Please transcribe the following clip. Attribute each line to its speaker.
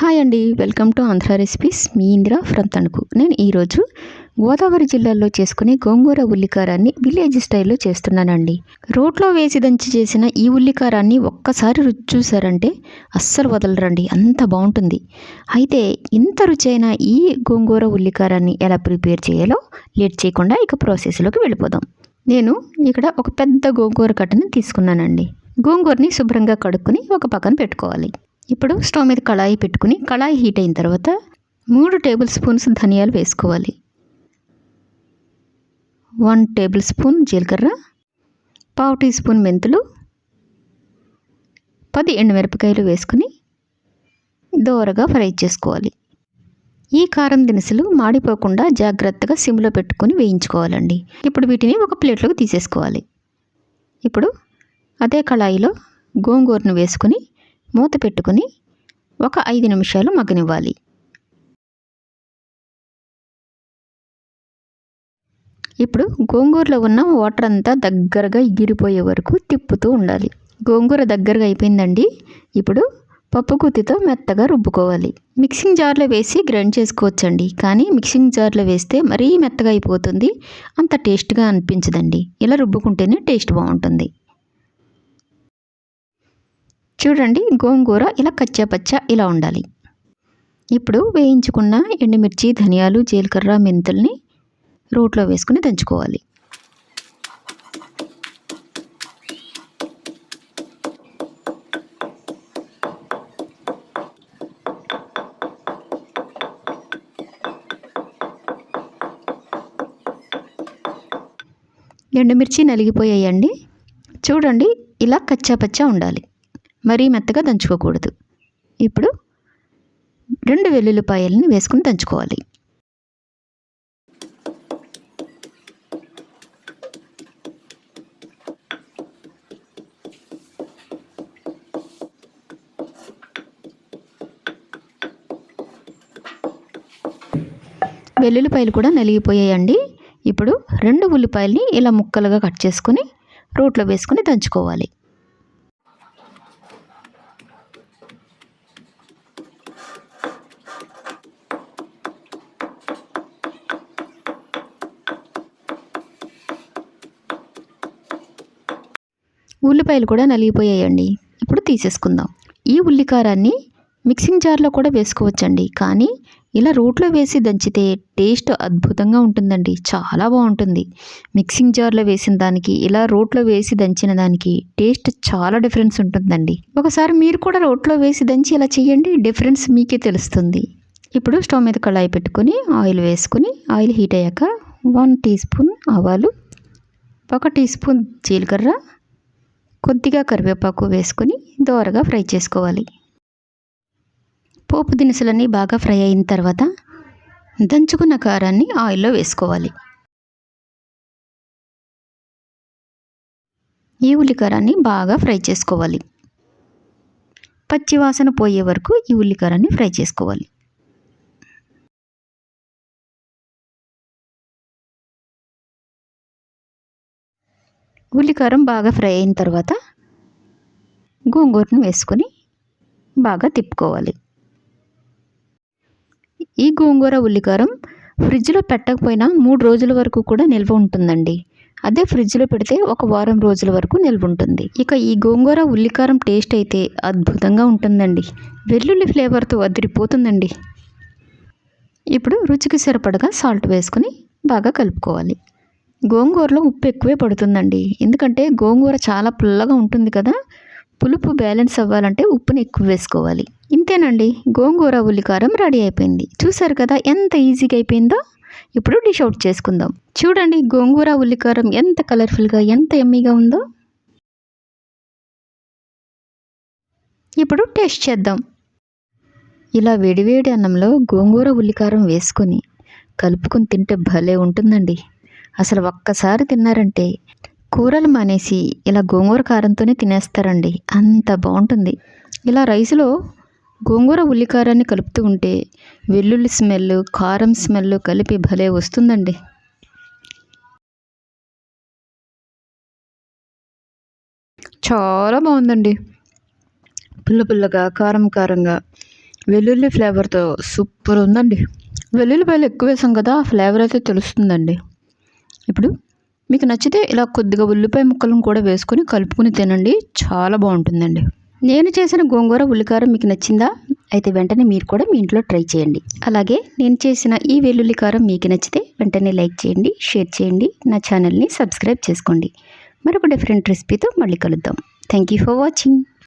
Speaker 1: Hi అండి welcome to Andhra recipes. మీ Indira from Tanuku. నేను ఈరోజు గోదావరి జిల్లాలో చేసుకునే గోంగూర ఉల్లికారాన్ని విలేజ్ స్టైల్లో చేస్తున్నానండి. రోట్లో వేసి దంచి చేసిన ఈ ఉల్లికారాన్ని ఒక్కసారి రుచి చూసారంటే అస్సలు వదలరండి అంత బాగుంటుంది. అయితే ఇంత రుచైన ఈ గోంగూర ఉల్లికారాన్ని ఎలా ప్రిపేర్ చేయాలో లేట్ చేయకుండా ఇక ప్రాసెస్లోకి వెళ్ళిపోదాం. నేను ఇక్కడ ఒక పెద్ద గోంగూర కట్టని తీసుకున్నానండి. గోంగూరని శుభ్రంగా కడుక్కొని ఒక పక్కన పెట్టుకోవాలి. ఇప్పుడు స్టవ్ మీద కళాయి పెట్టుకుని కళాయి హీట్ అయిన తర్వాత మూడు టేబుల్ స్పూన్స్ ధనియాలు వేసుకోవాలి. వన్ టేబుల్ స్పూన్ జీలకర్ర పావు టీ స్పూన్ మెంతులు పది ఎండుమిరపకాయలు వేసుకుని దోరగా ఫ్రై చేసుకోవాలి. ఈ కారం దినుసులు మాడిపోకుండా జాగ్రత్తగా సిమ్లో పెట్టుకొని వేయించుకోవాలండి. ఇప్పుడు వీటిని ఒక ప్లేట్లోకి తీసేసుకోవాలి. ఇప్పుడు అదే కళాయిలో గోంగూరను వేసుకుని మూత పెట్టుకుని ఒక ఐదు నిమిషాలు మగ్గనివ్వాలి. ఇప్పుడు గోంగూరలో ఉన్న వాటర్ అంతా దగ్గరగా ఎగిరిపోయే వరకు తిప్పుతూ ఉండాలి. గోంగూర దగ్గరగా అయిపోయిందండి. ఇప్పుడు పప్పు గుత్తితో మెత్తగా రుబ్బుకోవాలి. మిక్సింగ్ జార్లో వేసి గ్రైండ్ చేసుకోవచ్చండి. కానీ మిక్సింగ్ జార్లో వేస్తే మరీ మెత్తగా అయిపోతుంది. అంత టేస్ట్గా అనిపించదండి. ఇలా రుబ్బుకుంటేనే టేస్ట్ బాగుంటుంది. చూడండి గోంగూర ఇలా కచ్చాపచ్చా ఇలా ఉండాలి. ఇప్పుడు వేయించుకున్న ఎండుమిర్చి ధనియాలు జీలకర్ర మెంతుల్ని రోట్లో వేసుకుని దంచుకోవాలి. ఎండుమిర్చి నలిగిపోయాయండి. చూడండి ఇలా కచ్చాపచ్చా ఉండాలి. మరీ మెత్తగా దంచుకోకూడదు. ఇప్పుడు రెండు వెల్లుల్లిపాయలని వేసుకుని దంచుకోవాలి. వెల్లుల్లిపాయలు కూడా నలిగిపోయాయండి. ఇప్పుడు రెండు ఉల్లిపాయలని ఇలా ముక్కలుగా కట్ చేసుకొని రోట్లో వేసుకుని దంచుకోవాలి. ఉల్లిపాయలు కూడా నలిగిపోయాయండి. ఇప్పుడు తీసేసుకుందాం. ఈ ఉల్లికారాన్ని మిక్సింగ్ జార్లో కూడా వేసుకోవచ్చండి. కానీ ఇలా రోట్లో వేసి దంచితే టేస్ట్ అద్భుతంగా ఉంటుందండి. చాలా బాగుంటుంది. మిక్సింగ్ జార్లో వేసిన దానికి ఇలా రోట్లో వేసి దంచిన దానికి టేస్ట్ చాలా డిఫరెన్స్ ఉంటుందండి. ఒకసారి మీరు కూడా రోట్లో వేసి దంచి ఇలా చేయండి. డిఫరెన్స్ మీకే తెలుస్తుంది. ఇప్పుడు స్టవ్ మీద కళాయి పెట్టుకొని ఆయిల్ వేసుకుని ఆయిల్ హీట్ అయ్యాక వన్ టీ స్పూన్ ఆవాలు ఒక టీ స్పూన్ జీలకర్ర కొద్దిగా కరివేపాకు వేసుకొని దోరగా ఫ్రై చేసుకోవాలి. పోపు దినుసులన్నీ బాగా ఫ్రై అయిన తర్వాత దంచుకున్న కారాన్ని ఆయిల్లో వేసుకోవాలి. ఈ ఉల్లికారాన్ని బాగా ఫ్రై చేసుకోవాలి. పచ్చివాసన పోయే వరకు ఈ ఉల్లికారాన్ని ఫ్రై చేసుకోవాలి. ఉల్లికారం బాగా ఫ్రై అయిన తర్వాత గోంగూరను వేసుకొని బాగా తిప్పుకోవాలి. ఈ గోంగూర ఉల్లికారం ఫ్రిడ్జ్లో పెట్టకపోయినా మూడు రోజుల వరకు కూడా నిల్వ ఉంటుందండి. అదే ఫ్రిడ్జ్లో పెడితే ఒక వారం రోజుల వరకు నిల్వ ఉంటుంది. ఇక ఈ గోంగూర ఉల్లికారం టేస్ట్ అయితే అద్భుతంగా ఉంటుందండి. వెల్లుల్లి ఫ్లేవర్తో అదిరిపోతుందండి. ఇప్పుడు రుచికి సరిపడగా సాల్ట్ వేసుకొని బాగా కలుపుకోవాలి. గోంగూరలో ఉప్పు ఎక్కువే పడుతుందండి. ఎందుకంటే గోంగూర చాలా పుల్లగా ఉంటుంది కదా. పులుపు బ్యాలెన్స్ అవ్వాలంటే ఉప్పుని ఎక్కువ వేసుకోవాలి. ఇంతేనండి. గోంగూర ఉల్లికారం రెడీ అయిపోయింది. చూసారు కదా ఎంత ఈజీగా అయిపోయిందో? ఇప్పుడు డిష్ అవుట్ చేసుకుందాం. చూడండి గోంగూర ఉల్లికారం ఎంత కలర్ఫుల్గా ఎంత ఎమ్మీగా ఉందో. ఇప్పుడు టేస్ట్ చేద్దాం. ఇలా వేడివేడి అన్నంలో గోంగూర ఉల్లికారం వేసుకొని కలుపుకొని తింటే భలే ఉంటుందండి. అసలు ఒక్కసారి తిన్నారంటే కూరలు మానేసి ఇలా గోంగూర కారంతోనే తినేస్తారండి. అంత బాగుంటుంది ఇలా రైస్లో గోంగూర ఉల్లికారాన్ని కలుపుతూ ఉంటే వెల్లుల్లి స్మెల్ కారం స్మెల్ కలిపి భలే వస్తుందండి. చాలా బాగుందండి పుల్ల పుల్లగా కారం కారంగా వెల్లుల్లి ఫ్లేవర్తో సూపర్ ఉందండి. వెల్లుల్లిపాయలు ఎక్కువ వేసాం కదా ఆ ఫ్లేవర్ అయితే తెలుస్తుందండి. ఇప్పుడు మీకు నచ్చితే ఇలా కొద్దిగా ఉల్లిపాయ ముక్కలను కూడా వేసుకొని కలుపుకొని తినండి. చాలా బాగుంటుందండి. నేను చేసిన గోంగూర ఉల్లికారం మీకు నచ్చిందా? అయితే వెంటనే మీరు కూడా మీ ఇంట్లో ట్రై చేయండి. అలాగే నేను చేసిన ఈ వెల్లుల్లి కారం మీకు నచ్చితే వెంటనే లైక్ చేయండి షేర్ చేయండి నా ఛానల్ని సబ్స్క్రైబ్ చేసుకోండి. మరొక డిఫరెంట్ రెసిపీతో మళ్ళీ కలుద్దాం. Thank you for watching